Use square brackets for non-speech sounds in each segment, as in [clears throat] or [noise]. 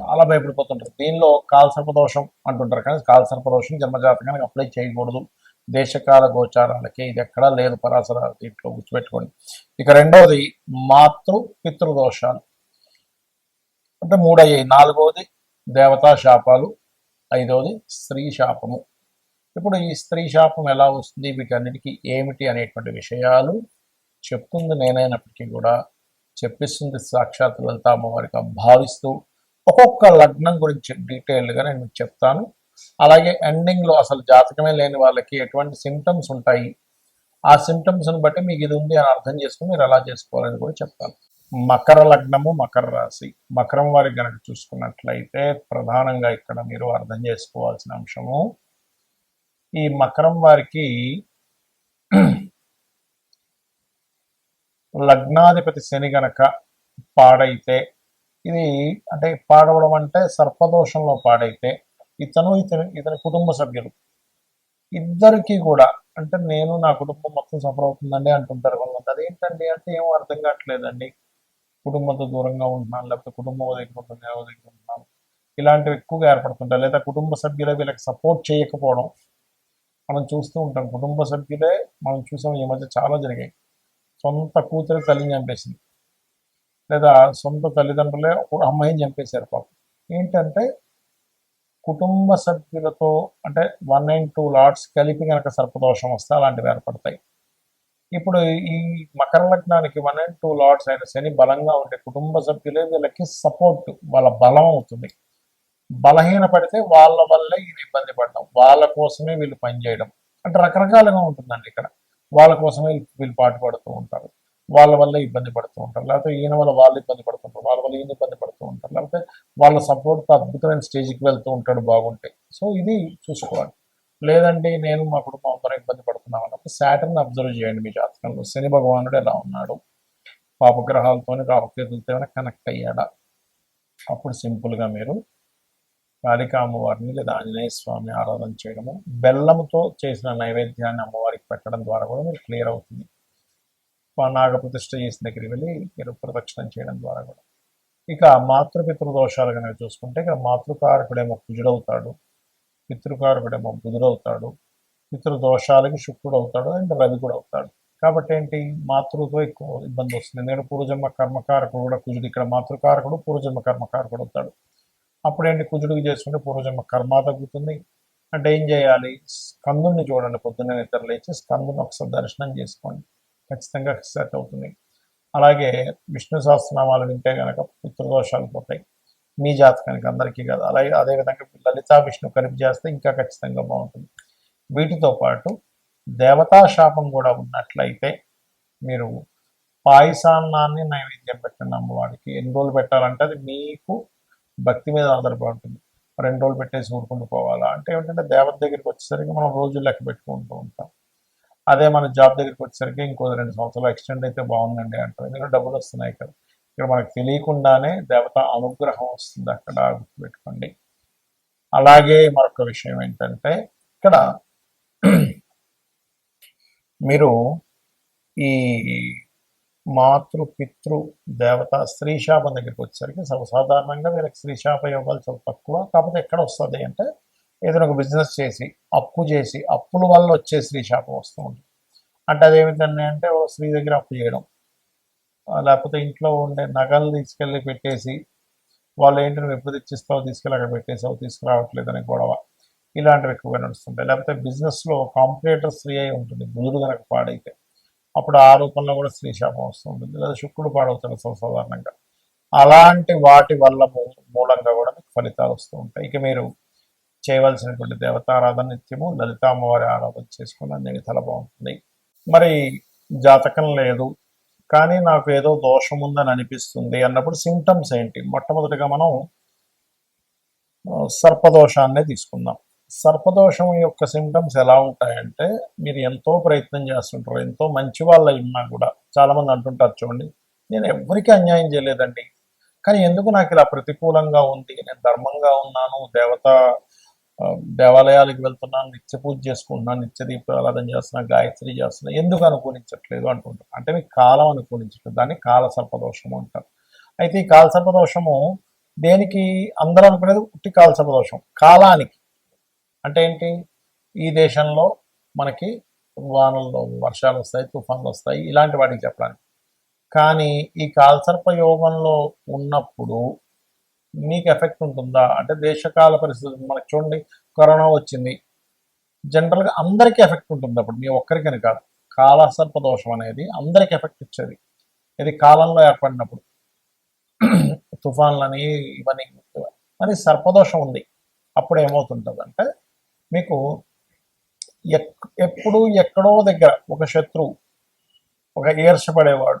చాలా భయపడిపోతుంటారు. దీనిలో కాల సర్పదోషం అంటుంటారు. కానీ కాల సర్పదోషం జన్మజాతకానికి అప్లై చేయకూడదు. దేశకాల గోచారాలకి ఇది ఎక్కడా లేదు. పరాశర దీంట్లో గుర్తుపెట్టుకోండి. ఇక రెండవది మాతృ పితృదోషాలు. అంటే మూడయ్యాయి. నాలుగవది దేవతా శాపాలు. ఐదవది స్త్రీ శాపము. ఇప్పుడు ఈ స్త్రీ శాపం ఎలా వస్తుంది? వీటన్నిటికీ ఏమిటి అనేటువంటి విషయాలు చెప్తుంది నేనైనప్పటికీ కూడా. చెప్పిస్తుంది సాక్షాత్ లలిత వారికి. భావిస్తూ ఒక్కొక్క లగ్నం గురించి డీటెయిల్డ్గా నేను మీకు చెప్తాను. అలాగే ఎండింగ్లో అసలు జాతకమే లేని వాళ్ళకి ఎటువంటి సిమ్టమ్స్ ఉంటాయి? ఆ సిమ్టమ్స్ని బట్టి మీకు ఇది ఉంది అని అర్థం చేసుకుని మీరు ఎలా చేసుకోవాలని కూడా చెప్తాను. మకర లగ్నము మకర రాశి. మకరం వారి కనుక చూసుకున్నట్లయితే ప్రధానంగా ఇక్కడ మీరు అర్థం చేసుకోవాల్సిన అంశము ఈ మకరం వారికి లగ్నాధిపతి శని గనక పాడైతే ఇది అంటే పాడవడం అంటే సర్పదోషంలో పాడైతే ఇతను ఇతను ఇతని కుటుంబ సభ్యులు. ఇద్దరికి కూడా అంటే నేను నా కుటుంబం మొత్తం సఫర్ అవుతుందండి అంటుంటారు వాళ్ళంతా అదేంటండి అంటే ఏమో అర్థం కావట్లేదండి. కుటుంబంతో దూరంగా ఉంటున్నాను లేకపోతే కుటుంబం దగ్గర దగ్గర ఉంటున్నాను ఇలాంటివి ఎక్కువగా ఏర్పడుతుంటాయి. లేదా కుటుంబ సభ్యులే వీళ్ళకి సపోర్ట్ చేయకపోవడం మనం చూస్తూ ఉంటాం. కుటుంబ సభ్యులే మనం చూసాం ఈ మధ్య చాలా జరిగాయి. సొంత కూతురు తల్లిని చంపేసింది. లేదా సొంత తల్లిదండ్రులే ఒక అమ్మాయిని చంపేశారు పాపం. ఏంటంటే కుటుంబ సభ్యులతో అంటే వన్ అండ్ టూ లాట్స్ కలిపి కనుక సర్పదోషం వస్తే అలాంటివి ఏర్పడతాయి. ఇప్పుడు ఈ మకర లగ్నానికి వన్ అండ్ టూ లాట్స్ అయిన శని బలంగా ఉండే కుటుంబ సభ్యులే వీళ్ళకి సపోర్ట్ వాళ్ళ బలం అవుతుంది. బలహీన పడితే వాళ్ళ వల్లే ఈయన ఇబ్బంది పడడం వాళ్ళ కోసమే వీళ్ళు పనిచేయడం అంటే రకరకాలుగా ఉంటుందండి ఇక్కడ. వాళ్ళ కోసమే వీళ్ళు పాటు పడుతూ ఉంటారు. వాళ్ళ వల్ల ఇబ్బంది పడుతూ ఉంటారు. లేకపోతే ఈయన వల్ల వాళ్ళు ఇబ్బంది పడుతుంటారు. వాళ్ళ వల్ల ఈయన ఇబ్బంది పడుతూ ఉంటారు. లేకపోతే వాళ్ళ సపోర్ట్ అద్భుతమైన స్టేజ్కి వెళ్తూ ఉంటాడు బాగుంటే. సో ఇది చూసుకోవాలి. లేదండి నేను మా కుటుంబం అందరం ఇబ్బంది పడుతున్నాం అన్నప్పుడు శాటర్ని అబ్జర్వ్ చేయండి మీ జాతకంలో. శని భగవానుడు ఎలా ఉన్నాడు? పాపగ్రహాలతోని రాహుకేతులతో ఏమైనా కనెక్ట్ అయ్యాడా? అప్పుడు సింపుల్గా మీరు కాళికా అమ్మవారిని లేదా ఆంజనేయ స్వామి ఆరాధన చేయడము. బెల్లంతో చేసిన నైవేద్యాన్ని అమ్మవారికి పెట్టడం ద్వారా కూడా మీరు క్లియర్ అవుతుంది. నాగప్రతిష్ఠ చేసిన దగ్గరికి వెళ్ళి మీరు ప్రదక్షిణం చేయడం ద్వారా కూడా. ఇక మాతృపితృ దోషాలు కనుక చూసుకుంటే ఇక్కడ మాతృకారకుడేమో కుజుడవుతాడు పితృకారకుడేమో బుధుడవుతాడు పితృదోషాలకి శుక్రుడు అవుతాడు అండ్ రవి కూడా అవుతాడు. కాబట్టి ఏంటి? మాతృతో ఎక్కువ ఇబ్బంది వస్తుంది. ఎందుకంటే పూర్వజన్మ కర్మకారకుడు కూడా కుజుడు ఇక్కడ మాతృకారకుడు పూర్వజన్మ కర్మకారకుడు అవుతాడు. అప్పుడు ఏంటి? కుజుడికి చేసుకుంటే పూర్వజన్మ కర్మ తగ్గుతుంది. అంటే ఏం చేయాలి? స్కందుని చూడండి పొద్దున్న నిద్ర లేచి స్కందుని ఒకసారి దర్శనం చేసుకోండి. ఖచ్చితంగా సెట్ అవుతుంది. అలాగే విష్ణు సహస్రనామాలు వింటే కనుక పుత్రదోషాలు పోతాయి. మీ జాతకానికి అందరికీ కాదు. అలాగే అదేవిధంగా లలితా విష్ణు కలిపి చేస్తే ఇంకా ఖచ్చితంగా బాగుంటుంది. వీటితో పాటు దేవతా శాపం కూడా ఉన్నట్లయితే మీరు పాయసాన్నాన్ని నైవేద్యం పెట్టండి అమ్మవారికి. ఎన్ని రోజులు పెట్టాలంటే అది మీకు భక్తి మీద ఆధారపడి ఉంటుంది రెండు రోజులు పెట్టేసి ఊరుకుంటూ పోవాలా అంటే ఏంటంటే దేవత దగ్గరికి వచ్చేసరికి మనం రోజులు లెక్క పెట్టుకుంటూ ఉంటాం. అదే మన జాబ్ దగ్గరికి వచ్చేసరికి ఇంకో రెండు సంవత్సరాలు ఎక్స్టెండ్ అయితే బాగుందండి అంటారు. ఎందుకంటే డబ్బులు వస్తున్నాయి కదా. ఇక్కడ మనకు తెలియకుండానే దేవత అనుగ్రహం వస్తుంది అక్కడ గుర్తుపెట్టుకోండి. అలాగే మరొక విషయం ఏంటంటే ఇక్కడ మీరు ఈ మాతృ పితృ దేవత స్త్రీ శాపం దగ్గరికి వచ్చేసరికి సర్వసాధారణంగా వీళ్ళకి స్త్రీ శాప యోగాలు చాలా తక్కువ కాకపోతే ఎక్కడ వస్తుంది అంటే ఏదైనా ఒక బిజినెస్ చేసి అప్పు చేసి అప్పుల వల్ల వచ్చే స్త్రీ శాపం వస్తూ ఉంటుంది. అంటే అదేమిటండి అంటే స్త్రీ దగ్గర అప్పు చేయడం. లేకపోతే ఇంట్లో ఉండే నగలు తీసుకెళ్ళి పెట్టేసి వాళ్ళు ఏంటి నువ్వు ఎప్పుడు తెచ్చిస్తావు తీసుకెళ్ళి అక్కడ పెట్టేసావు తీసుకురావట్లేదు అనే గొడవ. ఇలాంటివి ఎక్కువగా నడుస్తుంటాయి. లేకపోతే బిజినెస్లో కాంపిటేటర్ స్త్రీ అయి ఉంటుంది బుధుడు కనుక పాడైతే. అప్పుడు ఆ రూపంలో కూడా స్త్రీ శాపం వస్తుంటుంది లేదా శుక్రుడు పాడవుతాడు సాధారణంగా. అలాంటి వాటి వల్ల మూలంగా కూడా మీకు ఫలితాలు వస్తూ ఉంటాయి. ఇక మీరు చేయవలసినటువంటి దేవతారాధన నిత్యము లలితామ్మవారి ఆరాధన చేసుకుని అన్ని తల బాగుంటుంది. మరి జాతకం లేదు కానీ నాకు ఏదో దోషం ఉందని అనిపిస్తుంది అన్నప్పుడు సిమ్టమ్స్ ఏంటి? మొట్టమొదటిగా మనం సర్పదోషాన్నే తీసుకుందాం. సర్పదోషం యొక్క సిమ్టమ్స్ ఎలా ఉంటాయంటే మీరు ఎంతో ప్రయత్నం చేస్తుంటారు ఎంతో మంచి వాళ్ళు ఉన్నా కూడా. చాలామంది అంటుంటారు చూడండి నేను ఎవరికి అన్యాయం చేయలేదండి. కానీ ఎందుకు నాకు ఇలా ప్రతికూలంగా ఉంది? నేను ధర్మంగా ఉన్నాను దేవత దేవాలయాలకు వెళ్తున్నాను నిత్య పూజ చేసుకుంటున్నాను నిత్య దీపారాధన చేస్తున్నాను గాయత్రి చేస్తున్నాను ఎందుకు అనుకూలించట్లేదు అంటుంటారు. అంటే మీకు కాలం అనుకూలించట్లేదు. దాన్ని కాల సర్పదోషము అంటారు. అయితే ఈ కాల సర్పదోషము దేనికి అందరూ అనుకునేది ఉట్టి కాల సర్పదోషం కాలానికి. అంటే ఏంటి? ఈ దేశంలో మనకి వానలు వర్షాలు వస్తాయి తుఫాన్లు వస్తాయి ఇలాంటి వాటికి చెప్పడానికి. కానీ ఈ కాల్సర్ప యోగంలో ఉన్నప్పుడు మీకు ఎఫెక్ట్ ఉంటుందా? అంటే దేశకాల పరిస్థితులు మనకు చూడండి కరోనా వచ్చింది. జనరల్గా అందరికీ ఎఫెక్ట్ ఉంటుంది అప్పుడు మీ ఒక్కరికని కాదు. కాలసర్ప దోషం అనేది అందరికి ఎఫెక్ట్ ఇచ్చేది. ఇది కాలంలో ఏర్పడినప్పుడు. [clears throat] తుఫాన్లని ఇవన్నీ మరి సర్పదోషం ఉంది. అప్పుడు ఏమవుతుంటుంది అంటే మీకు ఎక్- ఎప్పుడు ఎక్కడో దగ్గర ఒక శత్రువు ఒక ఈర్షపడేవాడు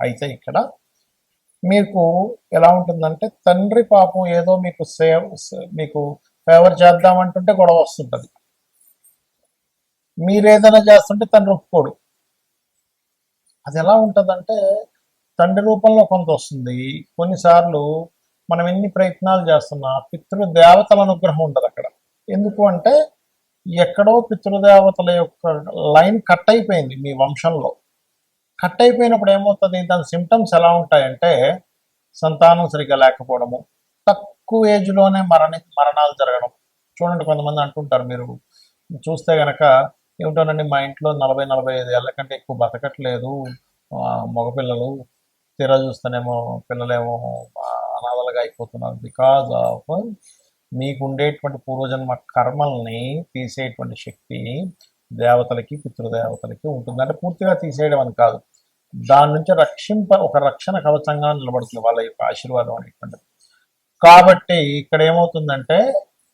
అయితే ఇక్కడ మీకు ఎలా ఉంటుందంటే తండ్రి పాపం ఏదో మీకు సేవ్ మీకు ఫేవర్ చేద్దామంటుంటే గొడవ వస్తుంటుంది. మీరేదైనా చేస్తుంటే తండ్రి ఒప్పుకోడు. అది ఎలా ఉంటుందంటే తండ్రి రూపంలో కొంత వస్తుంది. కొన్నిసార్లు మనం ఎన్ని ప్రయత్నాలు చేస్తున్నా పితృదేవతల అనుగ్రహం ఉండదు అక్కడ. ఎందుకు అంటే ఎక్కడో పితృదేవతల యొక్క లైన్ కట్ అయిపోయింది మీ వంశంలో. కట్ అయిపోయినప్పుడు ఏమవుతుంది? దాని సిమ్టమ్స్ ఎలా ఉంటాయంటే సంతానం సరిగ్గా లేకపోవడము తక్కువ ఏజ్లోనే మరణ మరణాలు జరగడం. చూడండి కొంతమంది అంటుంటారు మీరు చూస్తే గనక ఏమిటోనండి మా ఇంట్లో నలభై నలభై ఐదు ఏళ్ళ కంటే ఎక్కువ బతకట్లేదు. మగపిల్లలు తీరా చూస్తేనేమో పిల్లలేమో అనాథలుగా అయిపోతున్నారు. బికాజ్ ఆఫ్ మీకు ఉండేటువంటి పూర్వజన్మ కర్మల్ని తీసేటువంటి శక్తి దేవతలకి పితృదేవతలకి ఉంటుంది. అంటే పూర్తిగా తీసేయడం అని కాదు. దాని నుంచి రక్షింప ఒక రక్షణ కవచంగా నిలబడుతుంది వాళ్ళ యొక్క ఆశీర్వాదం అనేటువంటిది. కాబట్టి ఇక్కడ ఏమవుతుందంటే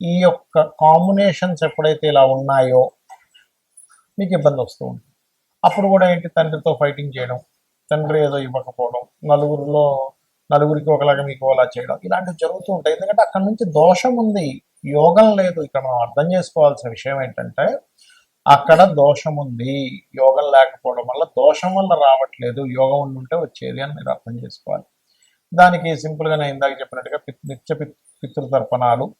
ఈ యొక్క కాంబినేషన్స్ ఎప్పుడైతే ఇలా ఉన్నాయో మీకు ఇబ్బంది వస్తూ ఉంటుంది. అప్పుడు కూడా ఏంటి? తండ్రితో ఫైటింగ్ చేయడం తండ్రి ఏదో ఇవ్వకపోవడం నలుగురిలో నలుగురికి ఒకలాగా మీకు అలా చేయడం ఇలాంటివి జరుగుతూ ఉంటాయి. ఎందుకంటే అక్కడ నుంచి దోషం ఉంది యోగం లేదు. ఇక్కడ మనం అర్థం చేసుకోవాల్సిన విషయం ఏంటంటే అక్కడ దోషం ఉంది యోగం లేకపోవడం వల్ల దోషం వల్ల రావట్లేదు. యోగం ఉండి ఉంటే వచ్చేది అని మీరు అర్థం చేసుకోవాలి. దానికి సింపుల్గా నేను ఇందాక చెప్పినట్టుగా పిత్- నిత్య పిత్ పితృతర్పణాలు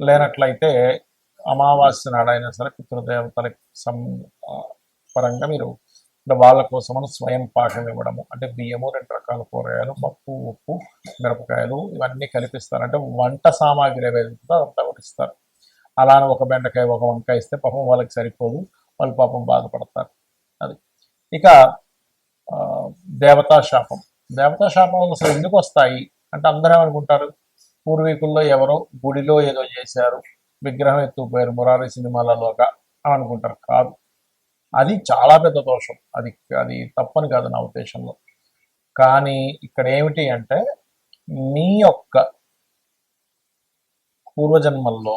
లేనట్లయితే అమావాస్య నాడైనా సరే పితృదేవతలకు సం పరంగా మీరు అంటే వాళ్ళ కోసమని స్వయం పాకం ఇవ్వడము. అంటే బియ్యము రెండు రకాల కూరగాయలు పప్పు ఉప్పు మిరపకాయలు ఇవన్నీ కలిపిస్తారు. అంటే వంట సామాగ్రి ఏదైతే ఉంటుందో అదంతా ఇస్తారు. అలానే ఒక బెండకాయ ఒక వంకాయ ఇస్తే పాపం వాళ్ళకి సరిపోదు. వాళ్ళు పాపం బాధపడతారు. అది. ఇక ఆ, దేవతా శాపం. దేవతా శాపం అసలు ఎందుకు వస్తాయి? అంటే అందరూ ఏమనుకుంటారు? పూర్వీకుల్లో ఎవరో గుడిలో ఏదో చేశారు విగ్రహం ఎత్తుకుపోయారు మురారి సినిమాలలోగా అని అనుకుంటారు కాదు. అది చాలా పెద్ద దోషం. అది అది తప్పని కాదు నా ఉద్దేశంలో. కానీ ఇక్కడ ఏమిటి అంటే మీ యొక్క పూర్వజన్మల్లో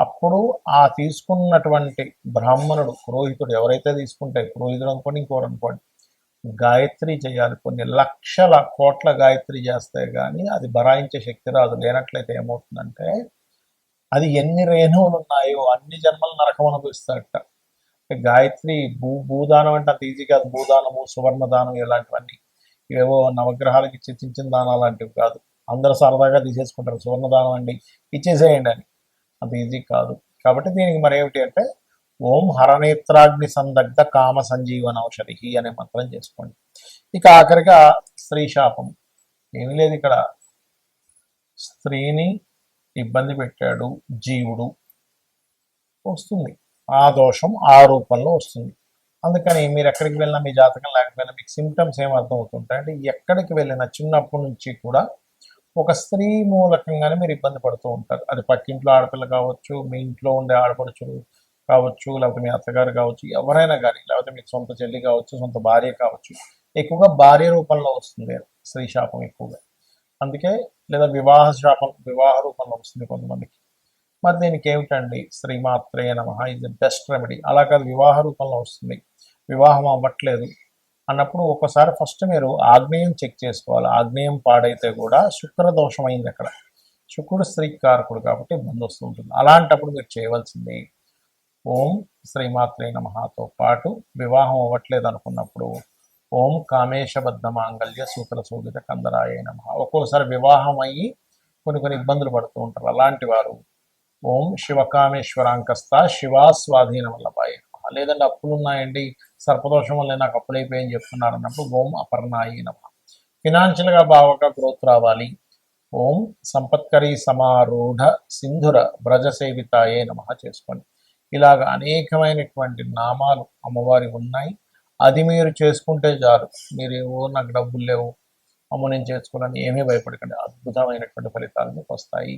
అప్పుడు ఆ తీసుకున్నటువంటి బ్రాహ్మణుడు పురోహితుడు ఎవరైతే తీసుకుంటే పురోహితుడు అనుకోండి ఇంకోరు అనుకోండి గాయత్రి చేయాలి. కొన్ని లక్షల కోట్ల గాయత్రి చేస్తే కానీ అది భరాయించే శక్తి రాదు. లేనట్లయితే ఏమవుతుందంటే అది ఎన్ని రేణువులు ఉన్నాయో అన్ని జన్మలు నరకం అనుభవిస్తాడట గాయత్రి భూ భూదానం అంటే అంత ఈజీ కాదు. భూదానము సువర్ణ దానం ఇలాంటివన్నీ. ఇవేవో నవగ్రహాలకి ఇచ్చే చిన్న చిన్న దానాలు లాంటివి కాదు. అందరూ సరదాగా తీసేసుకుంటారు. సువర్ణదానం అండి ఇచ్చేసేయండి అని. అది ఈజీ కాదు. కాబట్టి దీనికి మరి ఏమిటి అంటే ఓం హరనేత్రాగ్ని సందగ్ధ కామ సంజీవన ఔషధి అనే మంత్రం చేసుకోండి. ఇక ఆఖరిగా స్త్రీ శాపం. ఏమీ లేదు ఇక్కడ. స్త్రీని ఇబ్బంది పెట్టాడు జీవుడు. వస్తుంది. ఆ దోషం ఆ రూపంలో వస్తుంది. అందుకని మీరు ఎక్కడికి వెళ్ళినా మీ జాతకం లేకపోయినా మీకు సిమ్టమ్స్ ఏం అర్థం అవుతుంటాయి అంటే ఎక్కడికి వెళ్ళినా చిన్నప్పటి నుంచి కూడా ఒక స్త్రీ మూలకంగానే మీరు ఇబ్బంది పడుతూ ఉంటారు. అది పక్కింట్లో ఆడపిల్ల కావచ్చు మీ ఇంట్లో ఉండే ఆడపడుచులు కావచ్చు లేకపోతే మీ అత్తగారు కావచ్చు ఎవరైనా కానీ లేకపోతే మీకు సొంత చెల్లి కావచ్చు సొంత భార్య కావచ్చు ఎక్కువగా భార్య రూపంలో వస్తుంది స్త్రీ శాపం ఎక్కువగా. అందుకే లేదా వివాహ శాపం వివాహ రూపంలో వస్తుంది కొంతమందికి. మరి దీనికి ఏమిటండి? శ్రీమాత్రే నమ ఇది బెస్ట్ రెమెడీ అలా కాదు వివాహ రూపంలో వస్తుంది. వివాహం అవ్వట్లేదు. అన్నప్పుడు ఒక్కసారి ఫస్ట్ మీరు ఆగ్నేయం చెక్ చేసుకోవాలి. ఆగ్నేయం పాడైతే కూడా శుక్ర దోషం అయింది అక్కడ. శుక్రుడు స్త్రీ కారకుడు కాబట్టి ఇబ్బంది వస్తుంటుంది. అలాంటప్పుడు మీరు చేయవలసింది ఓం శ్రీమాత్రే నమహతో పాటు వివాహం అవ్వట్లేదు అనుకున్నప్పుడు ఓం కామేశబద్ధ మాంగళ్య సూత్ర సూదిత కందరాయ నమ. ఒక్కొక్కసారి వివాహం అయ్యి కొన్ని కొన్ని ఇబ్బందులు పడుతూ ఉంటారు. అలాంటి వారు ఓం శివకామేశ్వరాంకస్త శివా స్వాధీనం వల్లపాయ నమః. లేదంటే అప్పులు ఉన్నాయండి సర్పదోషం వల్ల నాకు అప్పులు చెప్తున్నారు అన్నప్పుడు ఓం అపర్ణాయి నమ. ఫినాన్షియల్గా బాగా గ్రోత్ రావాలి. ఓం సంపత్కరి సమారూఢ సింధుర బ్రజ సేవితాయే నమ చేసుకోండి. ఇలాగ అనేకమైనటువంటి నామాలు అమ్మవారి ఉన్నాయి. అది మీరు చేసుకుంటే చాలు. మీరు నాకు డబ్బులు లేవు. అమ్మ నేను చేసుకోవాలని ఏమీ భయపడకండి. అద్భుతమైనటువంటి ఫలితాలు మీకు వస్తాయి.